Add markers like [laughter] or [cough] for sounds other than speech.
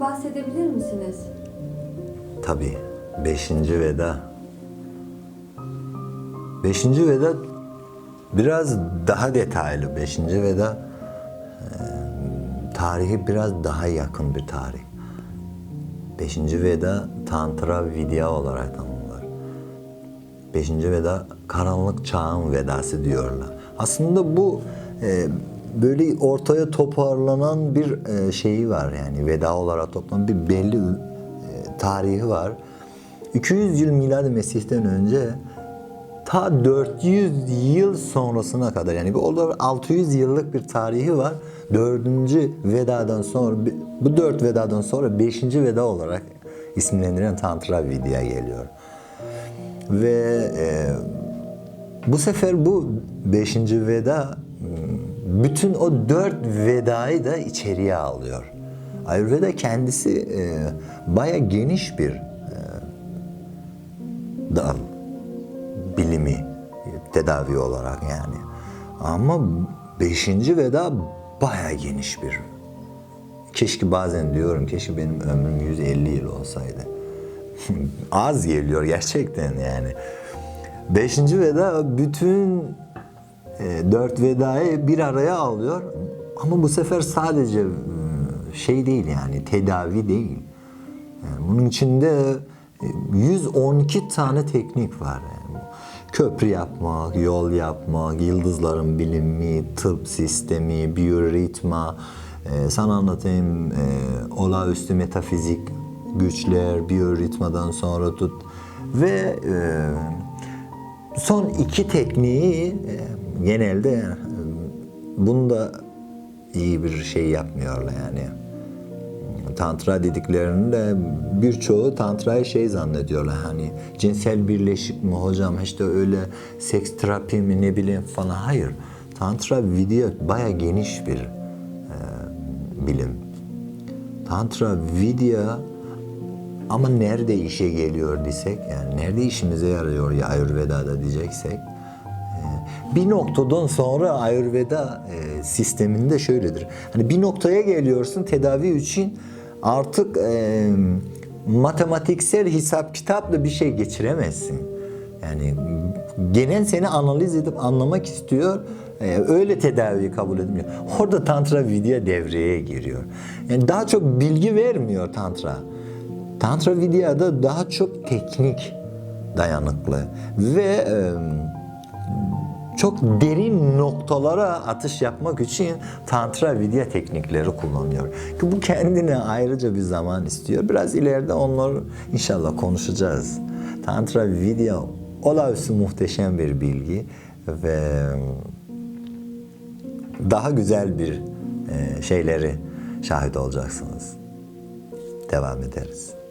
bahsedebilir misiniz? Tabii. Beşinci veda. Beşinci veda biraz daha detaylı. Beşinci veda tarihi biraz daha yakın bir tarih. Beşinci veda Tantra Vidya olarak tanımlar. Beşinci veda karanlık çağın vedası diyorlar. Aslında bu e, böyle ortaya toparlanan bir e, şeyi var yani veda olarak toplanan bir belli e, tarihi var. 200 yıl miladi Mesih'ten önce ta 400 yıl sonrasına kadar yani bir olarak 600 yıllık bir tarihi var. Dördüncü vedadan sonra bu dört vedadan sonra beşinci veda olarak isimlendirilen Tantra Vidya geliyor. Ve e, bu sefer bu beşinci veda bütün o dört vedayı da içeriye alıyor. Ayurveda kendisi e, baya geniş bir e, dal bilimi tedavi olarak yani. Ama beşinci veda baya geniş bir. Keşke bazen diyorum keşke benim ömrüm 150 yıl olsaydı. [laughs] Az geliyor gerçekten yani. Beşinci veda bütün dört vedayı bir araya alıyor. Ama bu sefer sadece e, şey değil yani tedavi değil. Yani bunun içinde e, 112 tane teknik var. Yani. Köprü yapmak, yol yapmak, yıldızların bilimi, tıp sistemi, biyoritma, e, sana anlatayım e, olağüstü metafizik güçler, biyoritmadan sonra tut ve e, son iki tekniği e, genelde e, bunda iyi bir şey yapmıyorlar yani. Tantra dediklerinde birçoğu tantrayı şey zannediyorlar hani cinsel birleşik mi hocam işte öyle seks terapi mi ne bileyim falan hayır. Tantra vidya baya geniş bir e, bilim. Tantra vidya ama nerede işe geliyor desek yani nerede işimize yarıyor ya Ayurveda'da diyeceksek bir noktadan sonra Ayurveda e, sisteminde şöyledir. Hani bir noktaya geliyorsun tedavi için artık e, matematiksel hesap kitapla bir şey geçiremezsin. Yani genel seni analiz edip anlamak istiyor. e, öyle tedaviyi kabul edilmiyor. Orada Tantra Vidya devreye giriyor. Yani daha çok bilgi vermiyor Tantra. Tantra Vidya'da daha çok teknik dayanıklı ve e, çok derin noktalara atış yapmak için Tantra Vidya teknikleri kullanıyor. Ki bu kendine ayrıca bir zaman istiyor. Biraz ileride onları inşallah konuşacağız. Tantra Vidya olağanüstü muhteşem bir bilgi ve daha güzel bir e, şeyleri şahit olacaksınız. Devam ederiz.